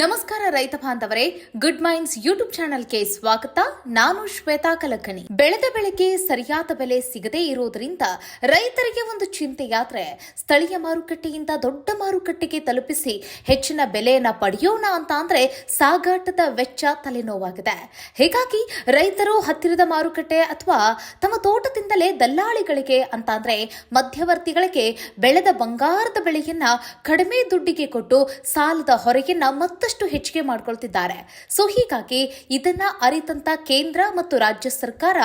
ನಮಸ್ಕಾರ ರೈತ ಬಾಂಧವರೇ ಗುಡ್ ಮೈಂಡ್ಸ್ ಯೂಟ್ಯೂಬ್ ಚಾನೆಲ್ಗೆ ಸ್ವಾಗತ. ನಾನು ಶ್ವೇತಾ ಕಲಕಣಿ. ಬೆಳೆದ ಬೆಳೆಗೆ ಸರಿಯಾದ ಬೆಲೆ ಸಿಗದೇ ಇರುವುದರಿಂದ ರೈತರಿಗೆ ಒಂದು ಚಿಂತೆಯಾದ್ರೆ ಸ್ಥಳೀಯ ಮಾರುಕಟ್ಟೆಯಿಂದ ದೊಡ್ಡ ಮಾರುಕಟ್ಟೆಗೆ ತಲುಪಿಸಿ ಹೆಚ್ಚಿನ ಬೆಲೆಯನ್ನ ಪಡೆಯೋಣ ಅಂತ ಅಂದ್ರೆ ಸಾಗಾಟದ ವೆಚ್ಚ ತಲೆನೋವಾಗಿದೆ. ಹೀಗಾಗಿ ರೈತರು ಹತ್ತಿರದ ಮಾರುಕಟ್ಟೆ ಅಥವಾ ತಮ್ಮ ತೋಟದಿಂದಲೇ ದಲ್ಲಾಳಿಗಳಿಗೆ ಅಂತ ಅಂದ್ರೆ ಮಧ್ಯವರ್ತಿಗಳಿಗೆ ಬೆಳೆದ ಬಂಗಾರದ ಬೆಳೆಯನ್ನ ಕಡಿಮೆ ದುಡ್ಡಿಗೆ ಕೊಟ್ಟು ಸಾಲದ ಹೊರೆಯನ್ನ ಮತ್ತಷ್ಟು ಹೆಚ್ಚಿಗೆ ಮಾಡ್ಕೊಳ್ತಿದ್ದಾರೆ. ಸೊ ಹೀಗಾಗಿ ಇದನ್ನ ಅರಿತಂತ ಕೇಂದ್ರ ಮತ್ತು ರಾಜ್ಯ ಸರ್ಕಾರ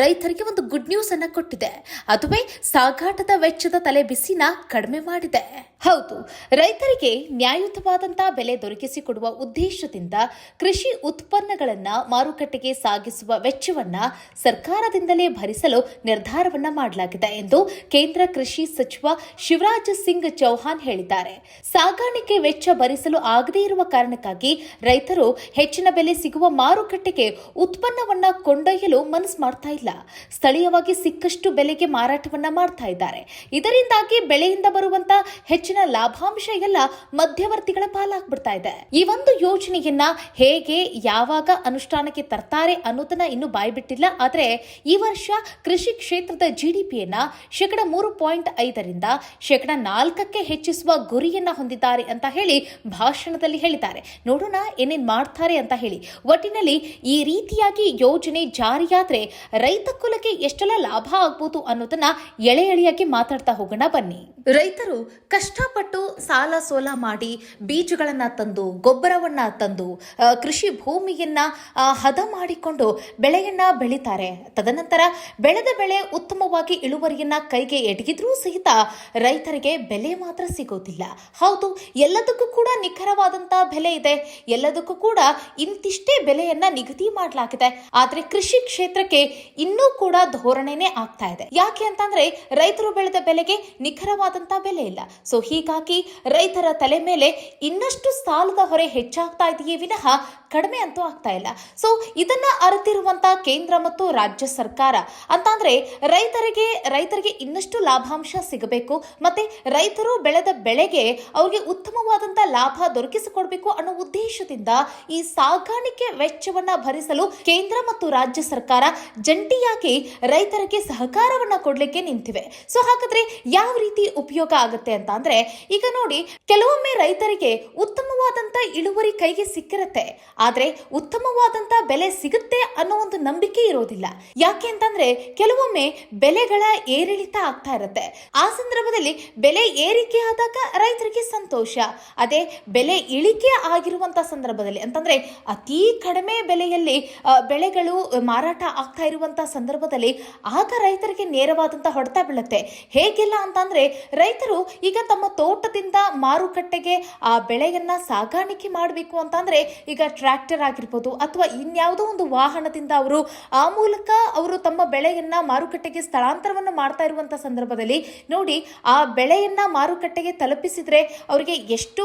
ರೈತರಿಗೆ ಒಂದು ಗುಡ್ ನ್ಯೂಸ್ ಅನ್ನ ಕೊಟ್ಟಿದೆ. ಅದುವೇ ಸಾಗಾಟದ ವೆಚ್ಚದ ತಲೆ ಬಿಸಿನ ಕಡಿಮೆ ಮಾಡಿದೆ. ಹೌದು, ರೈತರಿಗೆ ನ್ಯಾಯಯುತವಾದಂತಹ ಬೆಲೆ ದೊರಕಿಸಿಕೊಡುವ ಉದ್ದೇಶದಿಂದ ಕೃಷಿ ಉತ್ಪನ್ನಗಳನ್ನ ಮಾರುಕಟ್ಟೆಗೆ ಸಾಗಿಸುವ ವೆಚ್ಚವನ್ನ ಸರ್ಕಾರದಿಂದಲೇ ಭರಿಸಲು ನಿರ್ಧಾರವನ್ನ ಮಾಡಲಾಗಿದೆ ಎಂದು ಕೇಂದ್ರ ಕೃಷಿ ಸಚಿವ ಶಿವರಾಜ್ ಸಿಂಗ್ ಚೌಹಾನ್ ಹೇಳಿದ್ದಾರೆ. ಸಾಗಾಣಿಕೆ ವೆಚ್ಚ ಭರಿಸಲು ಆಗದೇ ಇರುವ ಕಾರಣಕ್ಕಾಗಿ ರೈತರು ಹೆಚ್ಚಿನ ಬೆಲೆ ಸಿಗುವ ಮಾರುಕಟ್ಟೆಗೆ ಉತ್ಪನ್ನವನ್ನ ಕೊಂಡೊಯ್ಯಲು ಮನಸ್ಸು ಮಾಡ್ತಾ ಇಲ್ಲ. ಸ್ಥಳೀಯವಾಗಿ ಸಿಕ್ಕಷ್ಟು ಬೆಲೆಗೆ ಮಾರಾಟವನ್ನ ಮಾಡ್ತಾ ಇದ್ದಾರೆ. ಇದರಿಂದಾಗಿ ಬೆಳೆಯಿಂದ ಬರುವಂತ ಹೆಚ್ಚಿನ ಲಾಭಾಂಶ ಎಲ್ಲ ಮಧ್ಯವರ್ತಿಗಳ ಪಾಲಾಗ್ಬಿಡ್ತಾ ಇದೆ. ಈ ಒಂದು ಯೋಜನೆಯನ್ನ ಹೇಗೆ, ಯಾವಾಗ ಅನುಷ್ಠಾನಕ್ಕೆ ತರ್ತಾರೆ ಅನ್ನೋದನ್ನ ಇನ್ನು ಬಾಯ್ಬಿಟ್ಟಿಲ್ಲ. ಆದ್ರೆ ಈ ವರ್ಷ ಕೃಷಿ ಕ್ಷೇತ್ರದ ಜಿಡಿಪಿಯನ್ನ ಶೇಕಡ ಮೂರು ಪಾಯಿಂಟ್ ಐದರಿಂದ ಶೇಕಡ ನಾಲ್ಕಕ್ಕೆ ಹೆಚ್ಚಿಸುವ ಗುರಿಯನ್ನ ಹೊಂದಿದ್ದಾರೆ ಅಂತ ಹೇಳಿ ಭಾಷಣದಲ್ಲಿ ಹೇಳಿದ್ದಾರೆ. ನೋಡೋಣ ಏನೇನು ಮಾಡ್ತಾರೆ ಅಂತ ಹೇಳಿ. ಒಟ್ಟಿನಲ್ಲಿ ಈ ರೀತಿಯಾಗಿ ಯೋಜನೆ ಜಾರಿಯಾದರೆ ರೈತ ಕುಲಕ್ಕೆ ಎಷ್ಟೆಲ್ಲ ಲಾಭ ಆಗ್ಬೋದು ಅನ್ನೋದನ್ನ ಎಳೆ ಎಳೆಯಾಗಿ ಮಾತಾಡ್ತಾ ಹೋಗೋಣ ಬನ್ನಿ. ರೈತರು ಕಷ್ಟಪಟ್ಟು ಸಾಲ ಸೋಲ ಮಾಡಿ ಬೀಜಗಳನ್ನ ತಂದು, ಗೊಬ್ಬರವನ್ನ ತಂದು ಕೃಷಿ ಭೂಮಿಯನ್ನ ಹದ ಮಾಡಿಕೊಂಡು ಬೆಳೆಯನ್ನ ಬೆಳಿತಾರೆ. ತದನಂತರ ಬೆಳೆದ ಬೆಳೆ ಉತ್ತಮವಾಗಿ ಇಳುವರಿಯನ್ನ ಕೈಗೆ ಎಟಗಿದ್ರೂ ಸಹಿತ ರೈತರಿಗೆ ಬೆಲೆ ಮಾತ್ರ ಸಿಗೋದಿಲ್ಲ. ಹೌದು, ಎಲ್ಲದಕ್ಕೂ ಕೂಡ ನಿಖರವಾದಂತಹ ಬೆಲೆ ಇದೆ. ಎಲ್ಲದಕ್ಕೂ ಕೂಡ ಇಂತಿಷ್ಟೇ ಬೆಲೆಯನ್ನ ನಿಗದಿ ಮಾಡಲಾಗಿದೆ. ಆದ್ರೆ ಕೃಷಿ ಕ್ಷೇತ್ರಕ್ಕೆ ಇನ್ನೂ ಕೂಡ ಧೋರಣೆನೇ ಆಗ್ತಾ ಇದೆ. ಯಾಕೆ ಅಂತಂದ್ರೆ ರೈತರು ಬೆಳೆದ ಬೆಲೆಗೆ ನಿಖರವಾದಂತಹ ಬೆಲೆ ಇಲ್ಲ. ಸೊ ಹೀಗಾಗಿ ರೈತರ ತಲೆ ಮೇಲೆ ಇನ್ನಷ್ಟು ಸಾಲದ ಹೊರೆ ಹೆಚ್ಚಾಗ್ತಾ ಇದೆಯೇ ವಿನಃ ಕಡಿಮೆ ಅಂತೂ ಆಗ್ತಾ ಇಲ್ಲ. ಸೊ ಇದನ್ನ ಅರಿತಿರುವಂತಹ ಕೇಂದ್ರ ಮತ್ತು ರಾಜ್ಯ ಸರ್ಕಾರ ಅಂತಂದ್ರೆ ರೈತರಿಗೆ ರೈತರಿಗೆ ಇನ್ನಷ್ಟು ಲಾಭಾಂಶ ಸಿಗಬೇಕು. ಮತ್ತೆ ರೈತರು ಬೆಳೆದ ಬೆಳೆಗೆ ಅವರಿಗೆ ಉತ್ತಮವಾದಂತ ಲಾಭ ದೊರಕಿಸಿಕೊಡ್ಬೇಕು ಅನ್ನೋ ಉದ್ದೇಶದಿಂದ ಈ ಸಾಗಾಣಿಕೆ ವೆಚ್ಚವನ್ನ ಭರಿಸಲು ಕೇಂದ್ರ ಮತ್ತು ರಾಜ್ಯ ಸರ್ಕಾರ ಜಂಟಿಯಾಗಿ ರೈತರಿಗೆ ಸಹಕಾರವನ್ನ ಕೊಡ್ಲಿಕ್ಕೆ ನಿಂತಿವೆ. ಸೊ ಹಾಗಾದ್ರೆ ಯಾವ ರೀತಿ ಉಪಯೋಗ ಆಗುತ್ತೆ ಅಂತ ಅಂದ್ರೆ, ಈಗ ನೋಡಿ, ಕೆಲವೊಮ್ಮೆ ರೈತರಿಗೆ ಉತ್ತಮವಾದಂತ ಇಳುವರಿ ಕೈಗೆ ಸಿಕ್ಕಿರುತ್ತೆ. ಆದ್ರೆ ಉತ್ತಮವಾದಂತ ಬೆಲೆ ಸಿಗುತ್ತೆ ಅನ್ನೋ ಒಂದು ನಂಬಿಕೆ ಇರೋದಿಲ್ಲ. ಯಾಕೆ ಅಂತಂದ್ರೆ, ಕೆಲವೊಮ್ಮೆ ಬೆಲೆಗಳ ಏರಿಳಿತ ಆಗ್ತಾ ಇರುತ್ತೆ. ಆ ಸಂದರ್ಭದಲ್ಲಿ ಬೆಲೆ ಏರಿಕೆ ಆದಾಗ ರೈತರಿಗೆ ಸಂತೋಷ. ಅದೇ ಬೆಲೆ ಇಳಿಕೆ ಆಗಿರುವಂತ ಸಂದರ್ಭದಲ್ಲಿ. ಅಂತಂದ್ರೆ ಅತಿ ಕಡಿಮೆ ಬೆಲೆಯಲ್ಲಿ ಬೆಳೆಗಳು ಮಾರಾಟ ಆಗ್ತಾ ಇರುವಂಥ ಸಂದರ್ಭದಲ್ಲಿ ಆಗ ರೈತರಿಗೆ ನೇರವಾದಂಥ ಹೊಡೆತ ಬೀಳುತ್ತೆ. ಹೇಗೆಲ್ಲ ಅಂತಂದರೆ ರೈತರು ಈಗ ತಮ್ಮ ತೋಟದಿಂದ ಮಾರುಕಟ್ಟೆಗೆ ಆ ಬೆಳೆಯನ್ನ ಸಾಗಾಣಿಕೆ ಮಾಡಬೇಕು ಅಂತಂದರೆ ಈಗ ಟ್ರ್ಯಾಕ್ಟರ್ ಆಗಿರ್ಬೋದು ಅಥವಾ ಇನ್ಯಾವುದೋ ಒಂದು ವಾಹನದಿಂದ ಅವರು ಆ ಮೂಲಕ ಅವರು ತಮ್ಮ ಬೆಳೆಯನ್ನ ಮಾರುಕಟ್ಟೆಗೆ ಸ್ಥಳಾಂತರವನ್ನು ಮಾಡ್ತಾ ಇರುವಂಥ ಸಂದರ್ಭದಲ್ಲಿ ನೋಡಿ ಆ ಬೆಳೆಯನ್ನ ಮಾರುಕಟ್ಟೆಗೆ ತಲುಪಿಸಿದರೆ ಅವರಿಗೆ ಎಷ್ಟು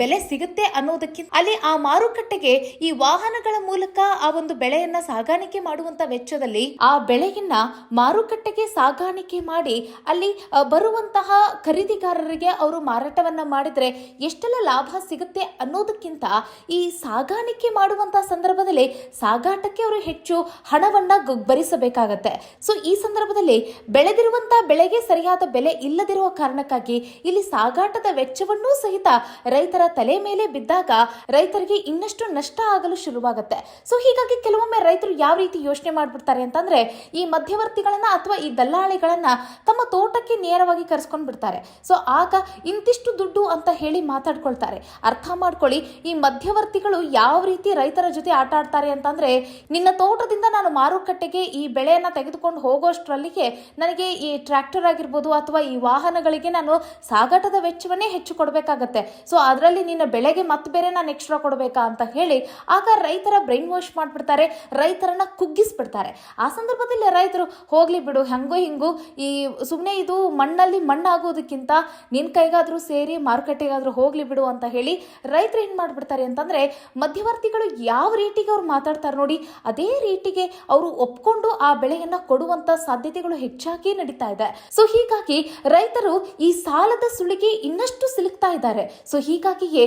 ಬೆಲೆ ಸಿಗುತ್ತೆ ಅನ್ನೋದಕ್ಕಿಂತ ಅಲ್ಲಿ ಆ ಮಾರುಕಟ್ಟೆಗೆ ಈ ವಾಹನಗಳ ಮೂಲಕ ಆ ಒಂದು ಬೆಳೆಯನ್ನ ಸಾಗಾಣಿಕೆ ಮಾಡುವಂತ ವೆಚ್ಚದಲ್ಲಿ ಆ ಬೆಳೆಯನ್ನ ಮಾರುಕಟ್ಟೆಗೆ ಸಾಗಾಣಿಕೆ ಮಾಡಿ ಅಲ್ಲಿ ಬರುವಂತಹ ಖರೀದಿಗಾರರಿಗೆ ಅವರು ಮಾರಾಟವನ್ನ ಮಾಡಿದ್ರೆ ಎಷ್ಟೆಲ್ಲ ಲಾಭ ಸಿಗುತ್ತೆ ಅನ್ನೋದಕ್ಕಿಂತ ಈ ಸಾಗಾಣಿಕೆ ಮಾಡುವಂತಹ ಸಂದರ್ಭದಲ್ಲಿ ಸಾಗಾಟಕ್ಕೆ ಅವರು ಹೆಚ್ಚು ಹಣವನ್ನ ಭರಿಸಬೇಕಾಗತ್ತೆ. ಸೊ ಈ ಸಂದರ್ಭದಲ್ಲಿ ಬೆಳೆದಿರುವಂತಹ ಬೆಳೆಗೆ ಸರಿಯಾದ ಬೆಲೆ ಇಲ್ಲದಿರುವ ಕಾರಣಕ್ಕಾಗಿ ಇಲ್ಲಿ ಸಾಗಾಟದ ವೆಚ್ಚವನ್ನೂ ಸಹಿತ ರೈತರ ತಲೆ ಮೇಲೆ ಬಿದ್ದಾಗ ರೈತರಿಗೆ ಇನ್ನಷ್ಟು ನಷ್ಟ ಆಗಲು ಶುರುವಾಗುತ್ತೆ. ಸೊ ಹೀಗಾಗಿ ಕೆಲವೊಮ್ಮೆ ರೈತರು ಯಾವ ರೀತಿ ಯೋಚನೆ ಮಾಡಿಬಿಡ್ತಾರೆ ಅಂತಂದ್ರೆ ಈ ಮಧ್ಯವರ್ತಿಗಳನ್ನ ಅಥವಾ ಈ ದಲ್ಲಾಳಿಗಳನ್ನ ತಮ್ಮ ತೋಟಕ್ಕೆ ನೇರವಾಗಿ ಕರೆಸ್ಕೊಂಡು ಬಿಡ್ತಾರೆ. ಸೊ ಆಗ ಇಂತಿಷ್ಟು ದುಡ್ಡು ಅಂತ ಹೇಳಿ ಮಾತಾಡ್ಕೊಳ್ತಾರೆ. ಅರ್ಥ ಮಾಡ್ಕೊಳ್ಳಿ, ಈ ಮಧ್ಯವರ್ತಿಗಳು ಯಾವ ರೀತಿ ರೈತರ ಜೊತೆ ಆಟ ಆಡ್ತಾರೆ ಅಂತಂದ್ರೆ, ನಿನ್ನ ತೋಟದಿಂದ ನಾನು ಮಾರುಕಟ್ಟೆಗೆ ಈ ಬೆಳೆಯನ್ನ ತೆಗೆದುಕೊಂಡು ಹೋಗೋಷ್ಟರಲ್ಲಿಗೆ ನನಗೆ ಈ ಟ್ರ್ಯಾಕ್ಟರ್ ಆಗಿರ್ಬೋದು ಅಥವಾ ಈ ವಾಹನಗಳಿಗೆ ನಾನು ಸಾಗಾಟದ ವೆಚ್ಚವನ್ನೇ ಹೆಚ್ಚು ಕೊಡಬೇಕಾಗತ್ತೆ. ಸೊ ಅದರಲ್ಲಿ ನಿನ್ನ ಬೆಳೆಗೆ ಮತ್ತೆ ಬೇರೆ ನಾನು ಎಕ್ಸ್ಟ್ರಾ ಕೊಡಬೇಕಾ ಅಂತ ಹೇಳಿ ಆಗ ರೈತರ ಬ್ರೈನ್ ವಾಶ್ ಮಾಡಿಬಿಡ್ತಾರೆ, ರೈತರನ್ನ ಕುಗ್ಗಿಸ್ಬಿಡ್ತಾರೆ. ಆ ಸಂದರ್ಭದಲ್ಲಿ ರೈತರು, ಹೋಗ್ಲಿ ಬಿಡು, ಹೆಂಗೋ ಹಿಂಗೋ, ಈ ಸುಮ್ಮನೆ ಇದು ಮಣ್ಣಲ್ಲಿ ಮಣ್ಣಾಗೋದಕ್ಕಿಂತ ಆಗೋದಕ್ಕಿಂತ ನಿನ್ ಕೈಗಾದ್ರೂ ಸೇರಿ ಮಾರುಕಟ್ಟೆಗಾದ್ರೂ ಹೋಗ್ಲಿ ಬಿಡು ಅಂತ ಹೇಳಿ ರೈತರು ಏನು ಮಾಡ್ಬಿಡ್ತಾರೆ ಅಂತಂದ್ರೆ ಮಧ್ಯವರ್ತಿಗಳು ಯಾವ ರೀತಿಗೆ ಅವ್ರು ಮಾತಾಡ್ತಾರೆ ನೋಡಿ, ಅದೇ ರೀತಿಗೆ ಅವರು ಒಪ್ಕೊಂಡು ಆ ಬೆಳೆಯನ್ನ ಕೊಡುವಂತ ಸಾಧ್ಯತೆಗಳು ಹೆಚ್ಚಾಗಿ ನಡೀತಾ ಇದೆ. ಸೊ ಹೀಗಾಗಿ ರೈತರು ಈ ಸಾಲದ ಸುಳಿಗೆ ಇನ್ನಷ್ಟು ಸಿಲುಕ್ತಾ ಇದ್ದಾರೆ. ಸೊ ಹೀಗಾಗಿಯೇ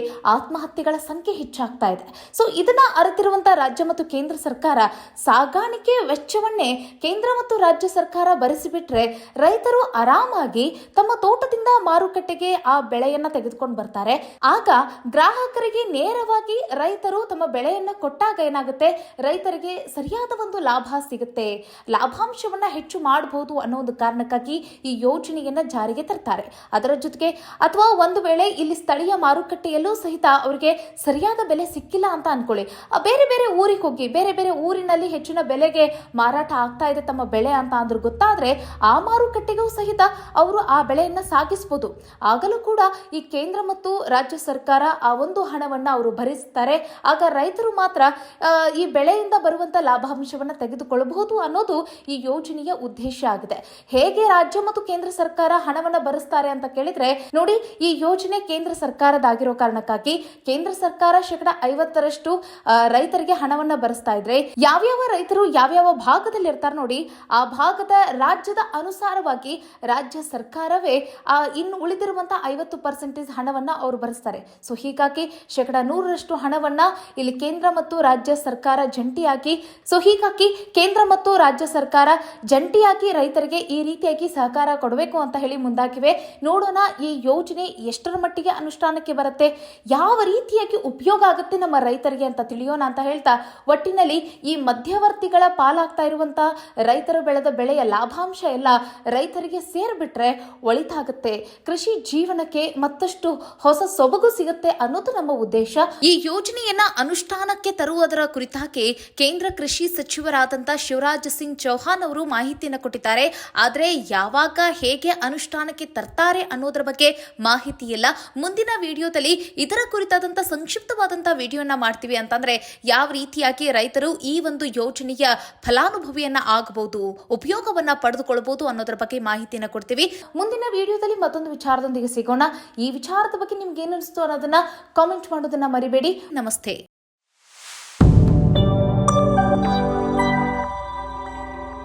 ಆತ್ಮಹತ್ಯೆಗಳ ಸಂಖ್ಯೆ ಹೆಚ್ಚಾಗ್ತಾ ಇದೆ. ಸೊ ಇದನ್ನ ಅರಿತಿರುವಂತ ರಾಜ್ಯ ಮತ್ತು ಕೇಂದ್ರ ಸರ್ಕಾರ ಸಾಗಾಣಿಕೆ ವೆಚ್ಚವನ್ನೇ ಕೇಂದ್ರ ಮತ್ತು ರಾಜ್ಯ ಸರ್ಕಾರ ಭರಿಸಿಬಿಟ್ರೆ ರೈತರು ಆರಾಮಾಗಿ ತಮ್ಮ ತೋಟದಿಂದ ಮಾರುಕಟ್ಟೆಗೆ ಆ ಬೆಳೆಯನ್ನ ತೆಗೆದುಕೊಂಡು ಬರ್ತಾರೆ. ಆಗ ಗ್ರಾಹಕರಿಗೆ ನೇರವಾಗಿ ರೈತರು ತಮ್ಮ ಬೆಳೆಯನ್ನ ಕೊಟ್ಟಾಗ ಏನಾಗುತ್ತೆ? ರೈತರಿಗೆ ಸರಿಯಾದ ಒಂದು ಲಾಭ ಸಿಗುತ್ತೆ. ಲಾಭಾಂಶವನ್ನ ಹೆಚ್ಚು ಮಾಡಬಹುದು ಅನ್ನೋ ಒಂದು ಕಾರಣಕ್ಕಾಗಿ ಈ ಯೋಜನೆಯನ್ನ ಜಾರಿಗೆ ತರ್ತಾರೆ. ಅದರ ಜೊತೆಗೆ, ಅಥವಾ ಒಂದು ವೇಳೆ ಇಲ್ಲಿ ಸ್ಥಳೀಯ ಮಾರುಕಟ್ಟೆಯಲ್ಲೂ ಸಹಿತ ಅವರಿಗೆ ಸರಿಯಾದ ಬೆಲೆ ಸಿಕ್ಕಿಲ್ಲ ಅಂತ ಅನ್ಕೊಳ್ಳಿ. ಆ, ಬೇರೆ ಬೇರೆ ಊರಿಗೆ ಹೋಗಿ, ಬೇರೆ ಬೇರೆ ಊರಿನಲ್ಲಿ ಹೆಚ್ಚಿನ ಬೆಲೆಗೆ ಮಾರಾಟ ಆಗ್ತಾ ಇದೆ ತಮ್ಮ ಬೆಳೆ ಅಂತ ಅಂದ್ರೂ ಗೊತ್ತಾದ್ರೆ ಆ ಮಾರುಕಟ್ಟೆಗೂ ಸಹಿತ ಅವರು ಆ ಬೆಳೆಯನ್ನ ಸಾಗಿಸ್ಬೋದು. ಆಗಲೂ ಕೂಡ ಈ ಕೇಂದ್ರ ಮತ್ತು ರಾಜ್ಯ ಸರ್ಕಾರ ಆ ಒಂದು ಹಣವನ್ನ ಅವರು ಭರಿಸ್ತಾರೆ. ಆಗ ರೈತರು ಮಾತ್ರ ಈ ಬೆಳೆಯಿಂದ ಬರುವಂತ ಲಾಭಾಂಶವನ್ನ ತೆಗೆದುಕೊಳ್ಳಬಹುದು ಅನ್ನೋದು ಈ ಯೋಜನೆಯ ಉದ್ದೇಶ ಆಗಿದೆ. ಹೇಗೆ ರಾಜ್ಯ ಮತ್ತು ಕೇಂದ್ರ ಸರ್ಕಾರ ಹಣವನ್ನ ಭರಿಸ್ತಾರೆ ಅಂತ ಕೇಳಿದ್ರೆ, ನೋಡಿ ಈ ಯೋಜನೆ ಕೇಂದ್ರ ಸರ್ಕಾರದಾಗಿರೋ ಕಾರಣಕ್ಕಾಗಿ ಕೇಂದ್ರ ಸರ್ಕಾರ ಶೇಕಡ ಐವತ್ತರಷ್ಟು ರೈತರಿಗೆ ಹಣವನ್ನ ಭರಿಸ್ತಾ ಇದ್ರೆ ಯಾವ್ಯಾವ ರೈತರು ಯಾವ್ಯಾವ ಭಾಗದಲ್ಲಿ ಇರ್ತಾರೆ ನೋಡಿ ಆ ಭಾಗದ ರಾಜ್ಯದ ಅನುಸಾರವಾಗಿ ರಾಜ್ಯ ಸರ್ಕಾರವೇ ಆ, ಇನ್ನು ಉಳಿದಿರುವಂತಹ ಐವತ್ತು ಪರ್ಸೆಂಟೇಜ್ ಹಣವನ್ನ ಅವರು ಭರಿಸ್ತಾರೆ. ಸೊ ಹೀಗಾಗಿ ಶೇಕಡ ನೂರರಷ್ಟು ಹಣವನ್ನ ಇಲ್ಲಿ ಕೇಂದ್ರ ಮತ್ತು ರಾಜ್ಯ ಸರ್ಕಾರ ಜಂಟಿಯಾಗಿ ಸೊ ಹೀಗಾಗಿ ಕೇಂದ್ರ ಮತ್ತು ರಾಜ್ಯ ಸರ್ಕಾರ ಜಂಟಿಯಾಗಿ ರೈತರಿಗೆ ಈ ರೀತಿಯಾಗಿ ಸಹಕಾರ ಕೊಡಬೇಕು ಅಂತ ಹೇಳಿ ಮುಂದಾಗಿವೆ. ನೋಡೋಣ ಈ ಯೋಜನೆ ಎಷ್ಟರ ಮಟ್ಟಿಗೆ ಅನುಷ್ಠಾನಕ್ಕೆ ಬರುತ್ತೆ ಯಾವ ರೀತಿಯಾಗಿ ಉಪಯೋಗ ಆಗುತ್ತೆ ನಮ್ಮ ರೈತರಿಗೆ ಅಂತ ತಿಳಿಯೋಣ ಅಂತ ಹೇಳ್ತಾ ಒಟ್ಟಿನಲ್ಲಿ ಈ ಮಧ್ಯವರ್ತಿಗಳ ಪಾಲಾಗ್ತಾ ಇರುವಂತ ರೈತರು ಬೆಳೆದ ಬೆಳೆಯ ಲಾಭಾಂಶ ಎಲ್ಲ ರೈತರಿಗೆ ಸೇರ್ಬಿಟ್ರೆ ಒಳಿತಾಗುತ್ತೆ. ಕೃಷಿ ಜೀವನಕ್ಕೆ ಮತ್ತಷ್ಟು ಹೊಸ ಸೊಬಗು ಸಿಗುತ್ತೆ ಅನ್ನೋದು ನಮ್ಮ ಉದ್ದೇಶ. ಈ ಯೋಜನೆಯನ್ನ ಅನುಷ್ಠಾನಕ್ಕೆ ತರುವುದರ ಕುರಿತಾಗಿ ಕೇಂದ್ರ ಕೃಷಿ ಸಚಿವರಾದಂತ ಶಿವರಾಜ್ ಸಿಂಗ್ ಚೌಹಾನ್ ಅವರು ಮಾಹಿತಿಯನ್ನು ಕೊಟ್ಟಿದ್ದಾರೆ. ಆದರೆ ಯಾವಾಗ ಹೇಗೆ ಅನುಷ್ಠಾನಕ್ಕೆ ತರ್ತಾರೆ ಅನ್ನೋದ್ರ ಬಗ್ಗೆ ಮಾಹಿತಿ ಇಲ್ಲ ಮುಂದಿನ ವಿಡಿಯೋದಲ್ಲಿ ಇದರ ಕುರಿತಾದಂತ ಸಂಕ್ಷಿಪ್ತವಾದಂಥ ವಿಡಿಯೋನ ಮಾಡ್ತೀವಿ ಅಂತಂದ್ರೆ ಯಾವ ರೀತಿಯಾಗಿ ರೈತರು ಈ ಒಂದು ಯೋಜನೆಯ ಫಲಾನುಭವಿಯನ್ನ ಆಗಬಹುದು ಉಪಯೋಗವನ್ನ ಪಡೆದುಕೊಳ್ಳಬಹುದು ಅನ್ನೋದ್ರ ಬಗ್ಗೆ ಮಾಹಿತಿಯನ್ನು ಕೊಡ್ತೀವಿ. ಮುಂದಿನ ವಿಡಿಯೋದಲ್ಲಿ ಮತ್ತೊಂದು ವಿಚಾರದೊಂದಿಗೆ ಸಿಗೋಣ. ಈ ವಿಚಾರದ ಬಗ್ಗೆ ನಿಮ್ಗೆ ಏನು ಅನಿಸ್ತು ಅನ್ನೋದನ್ನ ಕಾಮೆಂಟ್ ಮಾಡೋದನ್ನ ಮರಿಬೇಡಿ. ನಮಸ್ತೆ.